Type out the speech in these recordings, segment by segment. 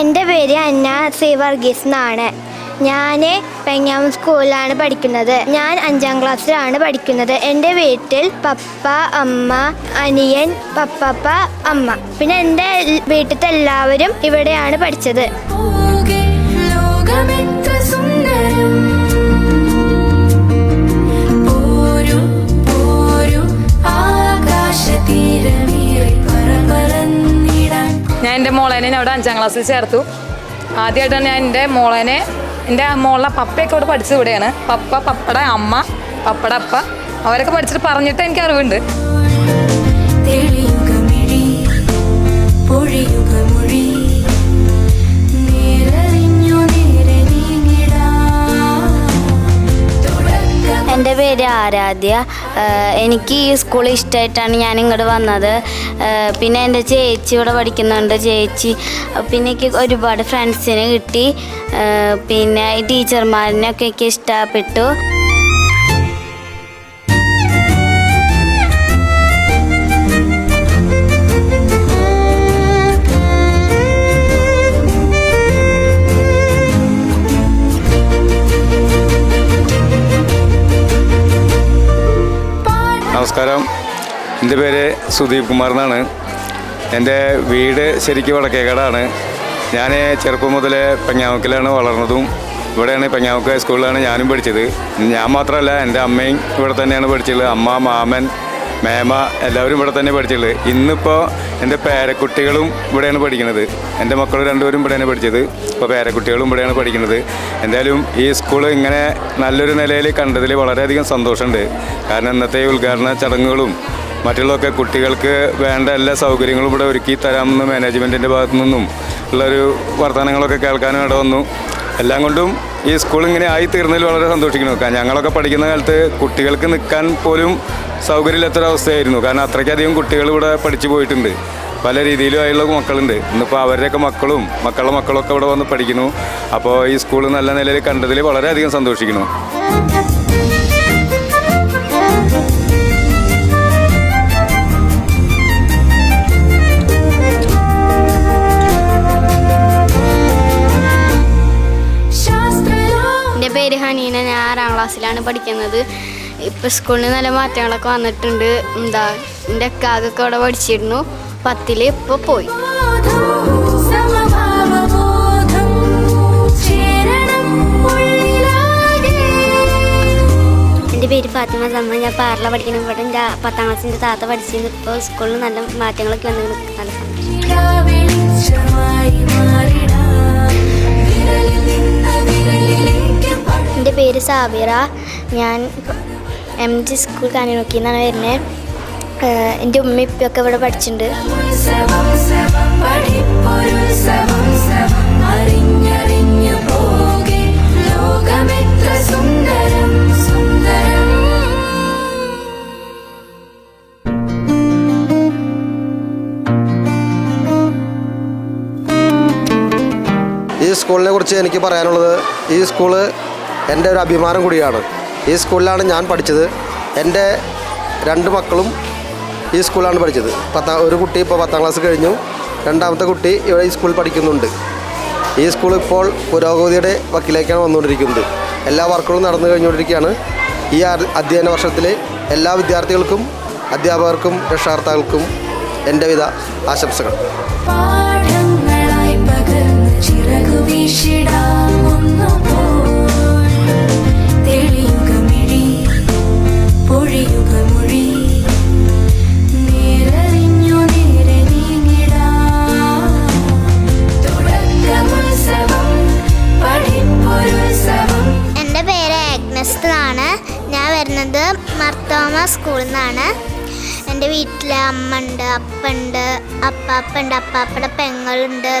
എന്റെ പേര് അന്ന സി വർഗീസ് എന്നാണ്. ഞാൻ പെങ്ങാം സ്കൂളിലാണ് പഠിക്കുന്നത്. ഞാൻ അഞ്ചാം ക്ലാസ്സിലാണ് പഠിക്കുന്നത്. എന്റെ വീട്ടിൽ പപ്പ അമ്മ അനിയൻ പപ്പപ്പ അമ്മ. പിന്നെ എന്റെ വീട്ടിലത്തെ എല്ലാവരും ഇവിടെയാണ് പഠിച്ചത്. എന്റെ മോളേനെ ഞാൻ അവിടെ അഞ്ചാം ക്ലാസ്സിൽ ചേർത്തു. ആദ്യമായിട്ടാണ് ഞാൻ എന്റെ മോളേനെ എന്റെ മോളെ പപ്പയൊക്കെ ഇവിടെ പഠിച്ചത് ഇവിടെയാണ്. പപ്പ പപ്പയുടെ അമ്മ പപ്പയുടെ അപ്പ. അവരൊക്കെ പഠിച്ചിട്ട് പറഞ്ഞിട്ട് എനിക്ക് അറിവുണ്ട് പേര് ആരാധ്യ. എനിക്ക് ഈ സ്കൂൾ ഇഷ്ടമായിട്ടാണ് ഞാൻ ഇങ്ങോട്ട് വന്നത്. പിന്നെ എന്റെ ചേച്ചി ഇവിടെ പഠിക്കുന്നുണ്ട്. ചേച്ചി പിന്നെ എനിക്ക് ഒരുപാട് ഫ്രണ്ട്സിനെ കിട്ടി. പിന്നെ ടീച്ചർമാരിനൊക്കെ എനിക്ക് ഇഷ്ടപ്പെട്ടു. എന്റെ പേര് സുദീപ് കുമാർ എന്നാണ്. എന്റെ വീട് ശരിക്കും വടക്കേക്കാടാണ്. ഞാൻ ചെറുപ്പം മുതലേ പഞ്ഞാമുക്കിലാണ് വളർന്നതും ഇവിടെയാണ് പെങ്ങാമക്ക് ഹൈസ്കൂളിലാണ് ഞാനും പഠിച്ചത്. ഞാൻ മാത്രമല്ല എന്റെ അമ്മയും ഇവിടെ തന്നെയാണ് പഠിച്ചുള്ളത് അമ്മ മാമൻ മേമ എല്ലാവരും ഇവിടെ തന്നെ പഠിച്ചിട്ടുള്ളത്. ഇന്നിപ്പോൾ എന്റെ പേരക്കുട്ടികളും ഇവിടെയാണ് പഠിക്കുന്നത്. എന്റെ മക്കൾ രണ്ടുപേരും ഇവിടെയാണ് പഠിച്ചത്. ഇപ്പോൾ പേരക്കുട്ടികളും ഇവിടെയാണ് പഠിക്കുന്നത്. എന്തായാലും ഈ സ്കൂൾ ഇങ്ങനെ നല്ലൊരു നിലയിൽ കണ്ടതിൽ വളരെയധികം സന്തോഷമുണ്ട്. കാരണം ഇന്നത്തെ ഉദ്ഘാടന ചടങ്ങുകളും മറ്റുള്ളതൊക്കെ കുട്ടികൾക്ക് വേണ്ട എല്ലാ സൗകര്യങ്ങളും ഇവിടെ ഒരുക്കി തരാമെന്ന് മാനേജ്മെന്റിന്റെ ഭാഗത്തു നിന്നും ഉള്ളൊരു വർത്തമാനങ്ങളൊക്കെ കേൾക്കാനും ഇട വന്നു. എല്ലാം കൊണ്ടും ഈ സ്കൂൾ ഇങ്ങനെ ആയി തീർന്നതിൽ വളരെ സന്തോഷിക്കുന്നു. ഞങ്ങളൊക്കെ പഠിക്കുന്ന കാലത്ത് കുട്ടികൾക്ക് നിൽക്കാൻ പോലും സൗകര്യമില്ലാത്തൊരവസ്ഥയായിരുന്നു. കാരണം അത്രയ്ക്കധികം കുട്ടികൾ ഇവിടെ പഠിച്ചു പോയിട്ടുണ്ട്. പല രീതിയിലും ആയുള്ള മക്കളുണ്ട്. ഇന്നിപ്പോൾ അവരുടെയൊക്കെ മക്കളും മക്കളുടെ മക്കളൊക്കെ ഇവിടെ വന്ന് പഠിക്കുന്നു. അപ്പോൾ ഈ സ്കൂൾ നല്ല നിലയിൽ കണ്ടതിൽ വളരെയധികം സന്തോഷിക്കുന്നു. ക്ലാസ്സിലാണ് പഠിക്കുന്നത്. ഇപ്പം സ്കൂളിൽ നല്ല മാറ്റങ്ങളൊക്കെ വന്നിട്ടുണ്ട്. എന്താ എന്റെ അക്കാകൊക്കെ അവിടെ പഠിച്ചിരുന്നു. പത്തിൽ ഇപ്പോൾ പോയി. എന്റെ പേര് ഫാത്തിമ സമ്മ. ഞാൻ പാർല പഠിക്കണം ഇവിടെ എന്റെ പത്താം ക്ലാസ്സിന്റെ താത്ത പഠിച്ചിരുന്നു. ഇപ്പോൾ സ്കൂളിൽ നല്ല മാറ്റങ്ങളൊക്കെ വന്നിരുന്നു നല്ല സന്തോഷം. പേര് സാബിറ ഞാൻ എം ജി സ്കൂൾ കാനിനോക്കി എന്നാണ് വരുന്നത്. എന്റെ ഉമ്മ ഇപ്പൊക്കെ ഇവിടെ പഠിച്ചിട്ടുണ്ട്. ഈ സ്കൂളിനെ കുറിച്ച് എനിക്ക് പറയാനുള്ളത് ഈ സ്കൂൾ എന്റെ ഒരു അഭിമാനം കൂടിയാണ്. ഈ സ്കൂളിലാണ് ഞാൻ പഠിച്ചത്. എന്റെ രണ്ട് മക്കളും ഈ സ്കൂളിലാണ് പഠിച്ചത്. പത്താം ഒരു കുട്ടി ഇപ്പോൾ പത്താം ക്ലാസ് കഴിഞ്ഞു. രണ്ടാമത്തെ കുട്ടി ഇവിടെ ഈ സ്കൂളിൽ പഠിക്കുന്നുണ്ട്. ഈ സ്കൂൾ ഇപ്പോൾ പുരോഗതിയുടെ വക്കിലേക്കാണ് വന്നുകൊണ്ടിരിക്കുന്നത്. എല്ലാ വർക്കുകളും നടന്നു കഴിഞ്ഞുകൊണ്ടിരിക്കുകയാണ്. ഈ അധ്യയന വർഷത്തിലെ എല്ലാ വിദ്യാർത്ഥികൾക്കും അധ്യാപകർക്കും രക്ഷാകർത്താക്കൾക്കും എന്റെ വിധ ആശംസകൾ. പാഠങ്ങളായി ചിറകു വീശിടാമൊന്നുപോൽ മർത്തോമ സ്കൂളിൽ നിന്നാണ് എന്റെ വീട്ടിൽ അമ്മ ഉണ്ട് അപ്പുണ്ട് അപ്പാപ്പുണ്ട് അപ്പാപ്പയുടെ പെങ്ങളുണ്ട്.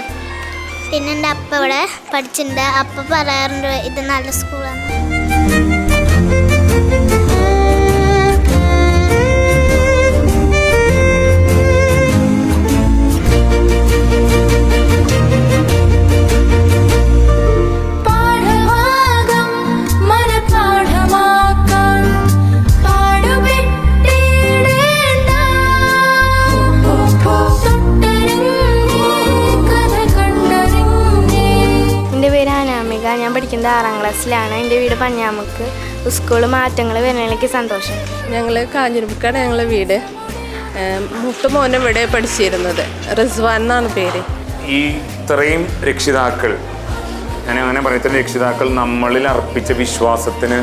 പിന്നെ എന്റെ അപ്പ ഇവിടെ പഠിച്ചിട്ടുണ്ട് അപ്പ പറയാറുണ്ട് ഇത് നല്ല സ്കൂളാണ് ഞാൻ പഠിക്കുന്നത് ആറാം ക്ലാസ്സിലാണ്. എന്റെ വീട് പഞ്ഞാമുക്ക്. സ്കൂൾ മാറ്റങ്ങൾ വരുന്നതിലേക്ക് സന്തോഷം. ഞങ്ങൾ കാഞ്ഞിരപ്പുക്കാണ് ഞങ്ങളെ വീട്. മുട്ട മോനെ ഇവിടെ പഠിച്ചിരുന്നത്. റിസ്വാൻ എന്നാണ് പേര്. ഈ ഇത്രയും രക്ഷിതാക്കൾ ഞാൻ അങ്ങനെ പറയത്തില്ല രക്ഷിതാക്കൾ നമ്മളിൽ അർപ്പിച്ച വിശ്വാസത്തിന്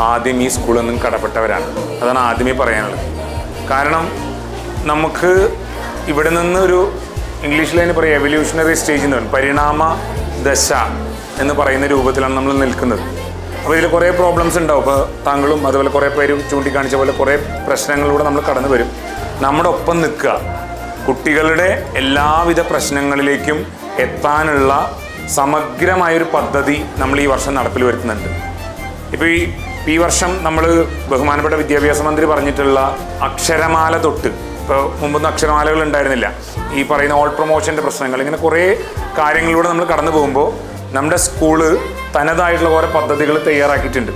ആദ്യം ഈ സ്കൂളിൽ നിന്നും കടപ്പെട്ടവരാണ്. അതാണ് ആദ്യമേ പറയാനുള്ളത്. കാരണം നമുക്ക് ഇവിടെ നിന്ന് ഒരു ഇംഗ്ലീഷിൽ തന്നെ പറയാം എവല്യൂഷണറി സ്റ്റേജ് എന്ന് പറയും. പരിണാമ ദശ. എന്ന് പറയുന്ന രൂപത്തിലാണ് നമ്മൾ നിൽക്കുന്നത്. അപ്പോൾ ഇതിൽ കുറേ പ്രോബ്ലംസ് ഉണ്ടാവും. അപ്പോൾ താങ്കളും അതുപോലെ കുറേ പേരും ചൂണ്ടിക്കാണിച്ച പോലെ കുറേ പ്രശ്നങ്ങളിലൂടെ നമ്മൾ കടന്നു വരും. നമ്മുടെ ഒപ്പം നിൽക്കുക. കുട്ടികളുടെ എല്ലാവിധ പ്രശ്നങ്ങളിലേക്കും എത്താനുള്ള സമഗ്രമായൊരു പദ്ധതി നമ്മൾ ഈ വർഷം നടപ്പിൽ വരുത്തുന്നുണ്ട്. ഇപ്പോൾ ഈ ഈ വർഷം നമ്മൾ ബഹുമാനപ്പെട്ട വിദ്യാഭ്യാസ മന്ത്രി പറഞ്ഞിട്ടുള്ള അക്ഷരമാല തൊട്ട് ഇപ്പോൾ മുമ്പൊന്നും അക്ഷരമാലകൾ ഉണ്ടായിരുന്നില്ല. ഈ പറയുന്ന ഓൾ പ്രൊമോഷന്റെ പ്രശ്നങ്ങൾ ഇങ്ങനെ കുറേ കാര്യങ്ങളിലൂടെ നമ്മൾ കടന്നു പോകുമ്പോൾ നമ്മുടെ സ്കൂൾ തനതായിട്ടുള്ള ഓരോ പദ്ധതികൾ തയ്യാറാക്കിയിട്ടുണ്ട്.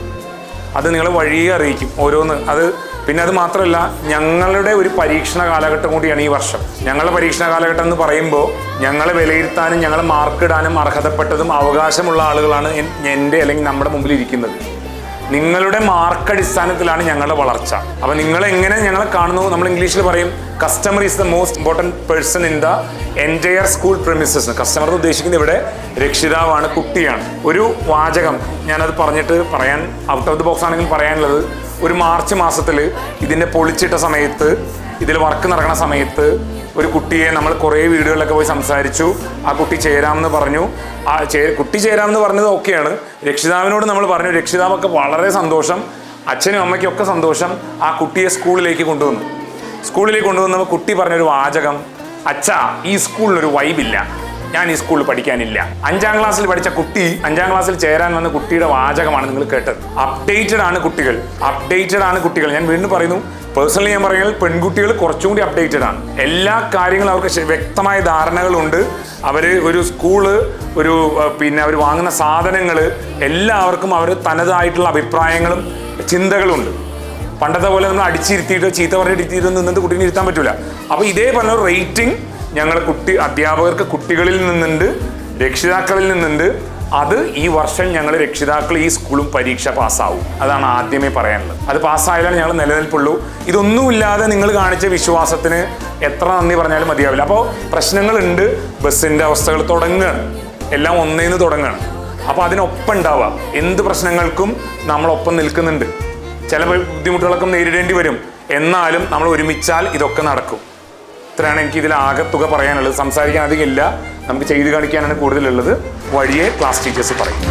അത് നിങ്ങൾ വഴിയെ അറിയിക്കും ഓരോന്ന്. അത് പിന്നെ അത് മാത്രമല്ല ഞങ്ങളുടെ ഒരു പരീക്ഷണ കാലഘട്ടം കൂടിയാണ് ഈ വർഷം. ഞങ്ങളുടെ പരീക്ഷണ കാലഘട്ടം എന്ന് പറയുമ്പോൾ ഞങ്ങളെ വിലയിരുത്താനും ഞങ്ങളെ മാർക്കിടാനും അർഹതപ്പെട്ടതും അവകാശമുള്ള ആളുകളാണ് എൻ- എന്റെ അല്ലെങ്കിൽ നമ്മുടെ മുമ്പിൽ ഇരിക്കുന്നത്. നിങ്ങളുടെ മാർക്ക് അടിസ്ഥാനത്തിലാണ് ഞങ്ങളുടെ വളർച്ച. അപ്പൊ നിങ്ങൾ എങ്ങനെ ഞങ്ങളെ കാണുന്നു? നമ്മൾ ഇംഗ്ലീഷിൽ പറയും customer is the most important person in the entire school premises customer എന്ന് ഉദ്ദേശിക്കുന്നത് ഇവിടെ രക്ഷിതാവാണ് കുട്ടിയാണ്. ഒരു വാചകം ഞാനത് പറഞ്ഞിട്ട് പറയാൻ ഔട്ട് ഓഫ് ദി ബോക്സ് ആണെങ്കിൽ പറയാനുള്ളത് ഒരു മാർച്ച് മാസത്തിൽ ഇതിന്റെ പൊളിച്ചിട്ട സമയത്ത് ഇതിൽ വർക്ക് നടക്കുന്ന സമയത്ത് ഒരു കുട്ടിയെ നമ്മൾ കുറേ വീടുകളിലൊക്കെ പോയി സംസാരിച്ചു. ആ കുട്ടി ചേരാമെന്ന് പറഞ്ഞു. ആ ചേ കുട്ടി ചേരാമെന്ന് പറഞ്ഞത് ഓക്കെയാണ്. രക്ഷിതാവിനോട് നമ്മൾ പറഞ്ഞു. രക്ഷിതാവൊക്കെ വളരെ സന്തോഷം. അച്ഛനും അമ്മയ്ക്കും ഒക്കെ സന്തോഷം. ആ കുട്ടിയെ സ്കൂളിലേക്ക് കൊണ്ടുവന്നു. സ്കൂളിലേക്ക് കൊണ്ടുവന്നപ്പോൾ കുട്ടി പറഞ്ഞൊരു വാചകം. അച്ഛാ ഈ സ്കൂളിലൊരു വൈബില്ല. ഞാൻ ഈ സ്കൂളിൽ പഠിക്കാനില്ല. അഞ്ചാം ക്ലാസ്സിൽ പഠിച്ച കുട്ടി അഞ്ചാം ക്ലാസ്സിൽ ചേരാൻ വന്ന കുട്ടിയുടെ വാചകമാണ് നിങ്ങൾ കേട്ടത്. അപ്ഡേറ്റഡ് ആണ് കുട്ടികൾ. അപ്ഡേറ്റഡ് ആണ് കുട്ടികൾ. ഞാൻ വീണ്ടും പറയുന്നു പേഴ്സണലി ഞാൻ പറയുന്നത് പെൺകുട്ടികൾ കുറച്ചും കൂടി അപ്ഡേറ്റഡ് ആണ്. എല്ലാ കാര്യങ്ങളും അവർക്ക് വ്യക്തമായ ധാരണകളുണ്ട്. അവർ ഒരു സ്കൂൾ ഒരു പിന്നെ അവർ വാങ്ങുന്ന സാധനങ്ങൾ എല്ലാവർക്കും അവർ തനതായിട്ടുള്ള അഭിപ്രായങ്ങളും ചിന്തകളുണ്ട്. പണ്ടത്തെ പോലെ നമ്മൾ അടിച്ചിരുത്തിയിട്ട് ചീത്ത പറഞ്ഞിരുത്തിയിട്ട് നിന്നിട്ട് കുട്ടീനെ ഇരുത്താൻ പറ്റില്ല അപ്പോൾ ഇതേ പറഞ്ഞ റേറ്റിംഗ് ഞങ്ങൾ കുട്ടി അധ്യാപകർക്ക് കുട്ടികളിൽ നിന്നുണ്ട് രക്ഷിതാക്കളിൽ നിന്നുണ്ട്. അത് ഈ വർഷം ഞങ്ങൾ രക്ഷിതാക്കൾ ഈ സ്കൂളും പരീക്ഷ പാസ്സാവും. അതാണ് ആദ്യമേ പറയാനുള്ളത്. അത് പാസ്സായാലാണ് ഞങ്ങൾ നിലനിൽപ്പുള്ളൂ. ഇതൊന്നുമില്ലാതെ നിങ്ങൾ കാണിച്ച വിശ്വാസത്തിന് എത്ര നന്ദി പറഞ്ഞാലും മതിയാവില്ല. അപ്പോൾ പ്രശ്നങ്ങളുണ്ട് ബസ്സിന്റെ അവസ്ഥകൾ തുടങ്ങുകയാണ്. എല്ലാം ഒന്നേന്ന് തുടങ്ങുകയാണ്. അപ്പോൾ അതിനൊപ്പം ഉണ്ടാവുക. എന്ത് പ്രശ്നങ്ങൾക്കും നമ്മളൊപ്പം നിൽക്കുന്നുണ്ട്. ചില ബുദ്ധിമുട്ടുകളൊക്കെ നേരിടേണ്ടി വരും. എന്നാലും നമ്മൾ ഒരുമിച്ചാൽ ഇതൊക്കെ നടക്കും. ഇത്രയാണ് എനിക്ക് ഇതിൽ ആകെ തുക പറയാനുള്ളത്. സംസാരിക്കാൻ അധികം ഇല്ല. നമുക്ക് ചെയ്തു കാണിക്കാനാണ് കൂടുതലുള്ളത്. വഴിയെ ക്ലാസ് ടീച്ചേഴ്സ് പറയും.